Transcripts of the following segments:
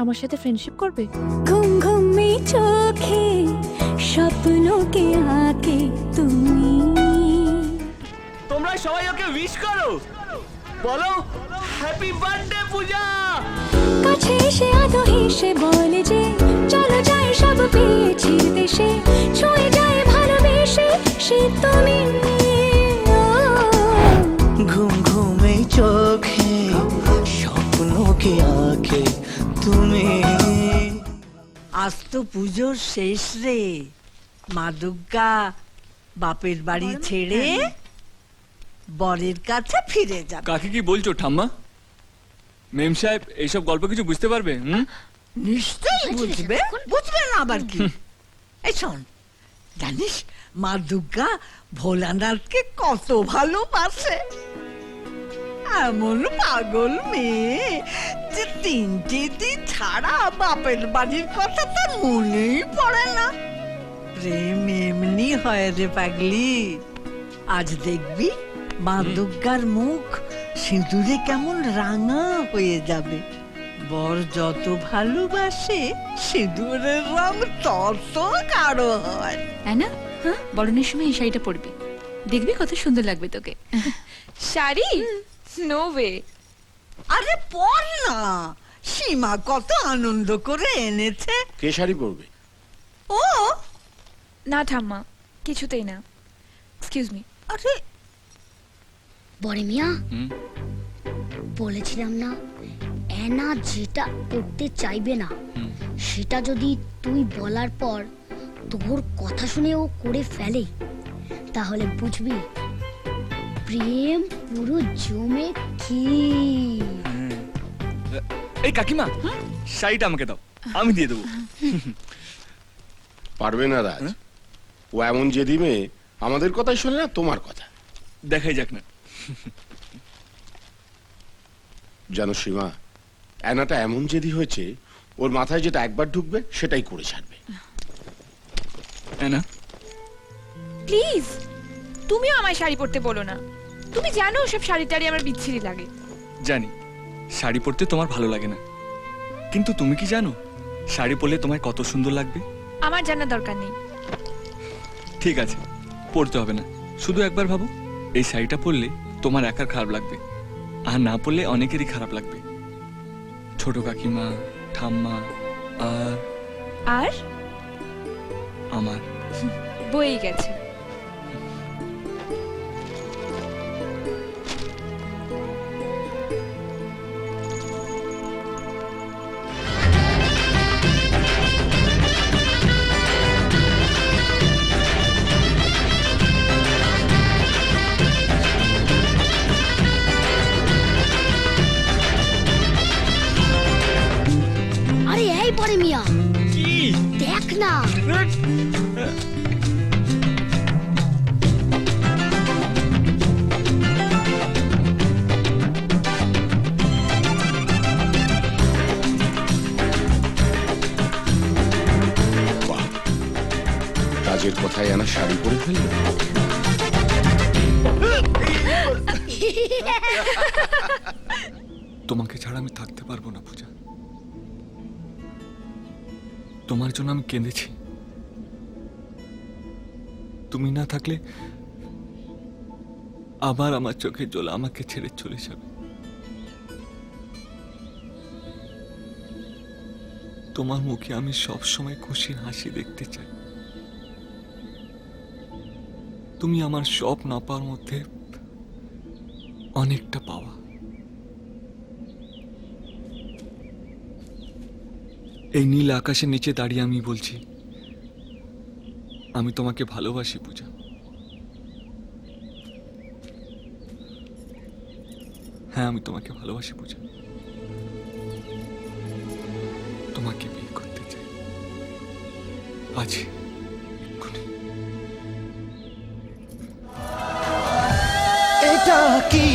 আমার সাথে ফ্রেন্ডশিপ করবে? ঘুম ঘুমি চোখে স্বপ্নকে আঁকে তুমি। তোমরা সবাই ওকে উইশ করো। বলো হ্যাপি বার্থডে পূজা! কাছে এসে আদো হেসে বলে যে চলো যাই সব পেয়েছি দেশে। তো পুজোর শেষ রে। মা দুর্গা বাপের বাড়ি ছেড়ে বরের কাছে ফিরে যাবে। কাকে কি বলছো ঠাম্মা? মেম সাহেব এইসব গল্প কিছু বুঝতে পারবে হুম? নিশ্চয়ই বুঝবে। বুঝবে না আবার কি? এই শোন জানিস মা দুর্গা ভোলানাথকে কত ভালোবাসে। এমন পাগল মেয়ে যে তিনটে দিন ছাড়া বাপের বাড়ির কথা তো মনেই পড়ে না। প্রেম এমনি হয় রে পাগলি। আজ দেখবি মা দুর্গার মুখ সিঁদুরে কেমন রাঙা হয়ে যাবে। বর যত ভালোবাসে সিঁদুরের রং তত কারও হয়। না হ্যাঁ বরণের সময় এই শাড়িটা পরবি। দেখবি কত সুন্দর লাগবে তোকে। শাড়ি? নো ওয়ে আরে পর না। সীমা কত আনন্দ করে এনেছে। কে শাড়ি পরবে? ও। না ঠাম্মা কিছুতেই না। এক্সকিউজ মি আরে। বড় মিয়া হুম? বলেছিলাম না অ্যানা যেটা করতে চাইবে না। সেটা যদি তুই বলার পর তোর কথা শুনে ও করে ফেলে তাহলে বুঝবি প্রেম পুরো জমে কি? এই কাকিমা শাড়িটা আমাকে দাও আমি দিয়ে দেবো। পারবে না রাজ। ও এমন জেদি মেয়ে আমাদের কথাই শোনে না তোমার কথা। দেখাই যাক না। জানো সীমা অ্যানাটা এমন জেদি হয়েছে ওর মাথায় যেটা একবার ঢুকবে সেটাই করে ছাড়বে। না প্লিজ তুমিও আমায় শাড়ি পরতে বলো না। তুমি জানো সব শাড়ি টাড়ি আমার বিচ্ছিরি লাগে। জানি শাড়ি পরতে তোমার ভালো লাগে না। কিন্তু তুমি কি জানো শাড়ি পরলে তোমায় কত সুন্দর লাগবে? আমার জানার দরকার নেই। ঠিক আছে পরতে হবে না। শুধু একবার ভাবো এই শাড়িটা পরলে তোমার একার খারাপ লাগবে আর না পরলে অনেকেরই খারাপ লাগবে। ছোট কাকিমা ঠাম্মা আর আর? আমার। বই গেছে। বড় মিয়া। কি? দেখ না। রাজের কথায় অ্যানা শাড়ি পরে ফেলল। তোমাকে ছাড়া আমি থাকতে পারব না পূজা। তোমার জন্য আমি কেঁদেছি। তুমি না থাকলে আবার আমার চোখের জল আমাকে ছেড়ে চলে যাবে। তোমার মুখে আমি সব সময় খুশির হাসি দেখতে চাই। তুমি আমার সব না পাওয়ার মধ্যে অনেকটা পাওয়া। এই নীল আকাশের নিচে দাঁড়িয়ে আমি বলছি, আমি তোমাকে ভালোবাসি, পূজা। হ্যাঁ আমি তোমাকে ভালোবাসি, পূজা। তোমাকে বিয়ে করতে চাই। আজ এটা কি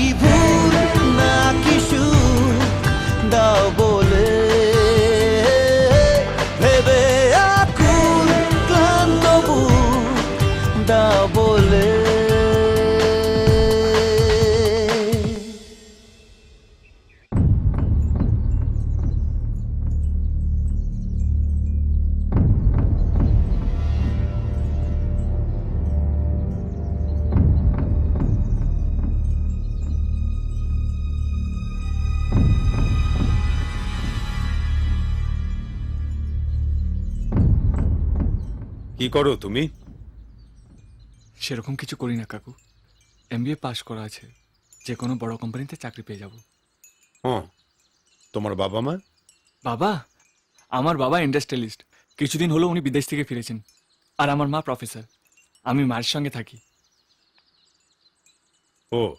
কি করো তুমি? সেরকম কিছু করি না কাকু। এমবিএ পাস করা আছে। যে কোনো বড় কোম্পানিতে চাকরি পেয়ে যাব। হ্যাঁ। তোমার বাবা মা? বাবা? আমার বাবা ইন্ডাস্ট্রিয়ালিস্ট। কিছুদিন হলো উনি বিদেশ থেকে ফিরেছেন। আর আমার মা প্রফেসর। আমি মায়ের সঙ্গে থাকি। ও।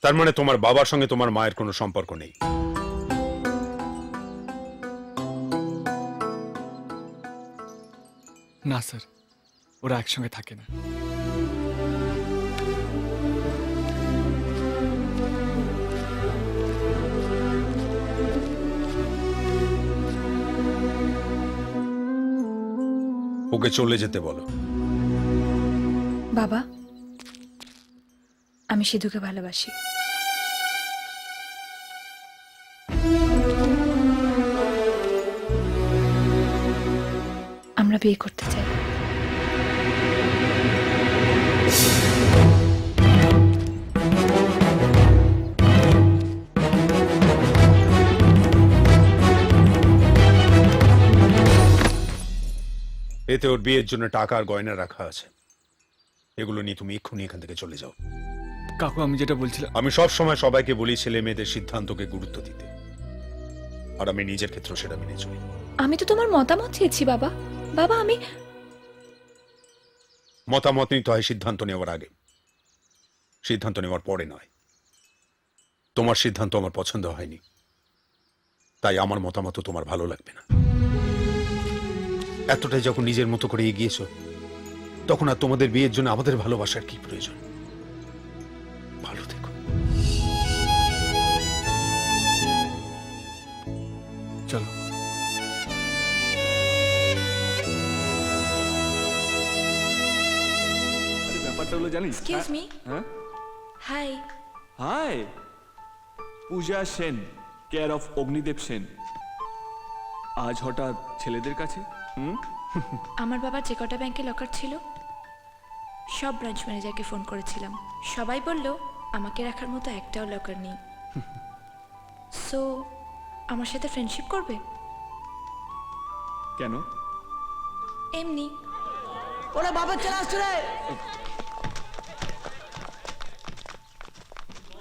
তার মানে তোমার বাবার সঙ্গে তোমার মায়ের কোনো সম্পর্ক নেই? না স্যার। ওরা একসঙ্গে থাকে না। ওকে চলে যেতে বলো। বাবা আমি সিধুকে ভালোবাসি। বিয়ে করতে চাই। এতে ওর বিয়ের জন্য টাকা আর গয়না রাখা আছে। এগুলো নিয়ে তুমি এক্ষুনি এখান থেকে চলে যাও। কাকু আমি যেটা বলছিলাম আমি সব সময় সবাইকে বলি ছেলে মেয়েদের সিদ্ধান্তকে গুরুত্ব দিতে। আর আমি নিজের ক্ষেত্রে সেটা মেনে চলি। আমি তো তোমার মতামত চেয়েছি বাবা। বাবা, আমি মতামত নিতে হয় সিদ্ধান্ত নেওয়ার আগে। সিদ্ধান্ত নেওয়ার পরে নয়। তোমার সিদ্ধান্ত আমার পছন্দ হয়নি। তাই আমার মতামত তোমার ভালো লাগবে না। এতটাই যখন নিজের মতো করে এগিয়েছ, তখন আর তোমাদের বিয়ের জন্য আমাদের ভালোবাসার কি প্রয়োজন? জানিস? এক্সকিউজ মি হ্যাঁ? Hi hi Puja Sen care of Agnidev Sen. আজ হঠাৎ ছেলেদের কাছে হুম? আমার বাবার যে কটা ব্যাংকে লকার ছিল সব ব্রাঞ্চ ম্যানেজারকে ফোন করেছিলাম। সবাই বলল আমাকে রাখার মতো একটাও লকার নেই। সো আমার সাথে ফ্রেন্ডশিপ করবে? কেন? এমনি। ওরা বাবা চলে আসছে রে!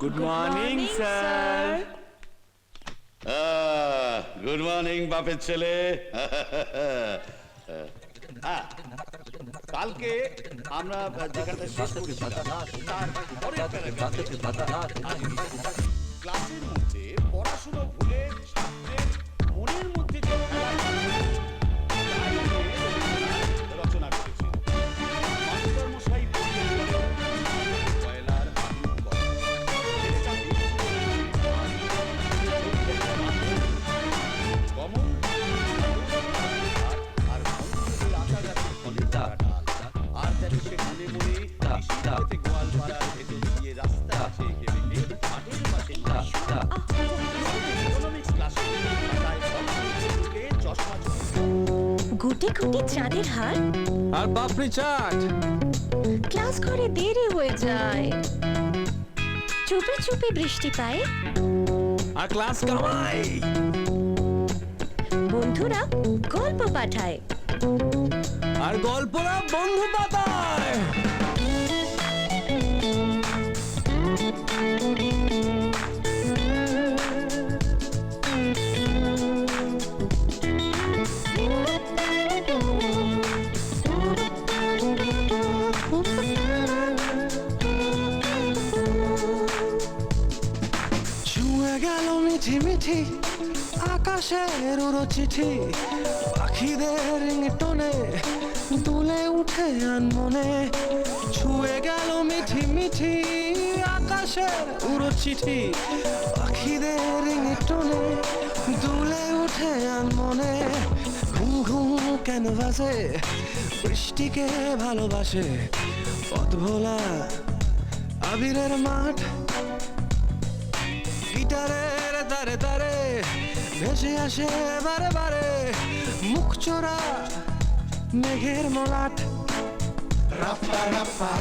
Good morning sir good morning বাপের ছেলে কালকে আমরা যেখানে শেষ করেছিলাম তার ক্লাসের গুটি চাঁদের হার? আর বাপরি চাট। ক্লাস ঘরে দেরি হয়ে যায়। চুপি চুপি বৃষ্টি পায়। আর ক্লাস কামাই। বন্ধুরা গল্প পাঠায়। আর গল্পরা বন্ধু পাতায় মিঠি মিঠি আকাশের উড়ো চিঠি পাখিদের টোনে দুলে উঠে আনমনে ছুঁয়ে গেল মিঠি মিঠি আকাশের উড়ো চিঠি পাখিদের টোনে দুলে উঠে আনমনে ঘুম ঘুম কেন ভাসে বৃষ্টিকে ভালোবাসে পথ ভোলা আবিরের মাঠ। গিটারের তারে তারে ভেসে আসে বারে বারে মুখ চোরা মেঘের মলাট। রাপ্পা রাপ্পা।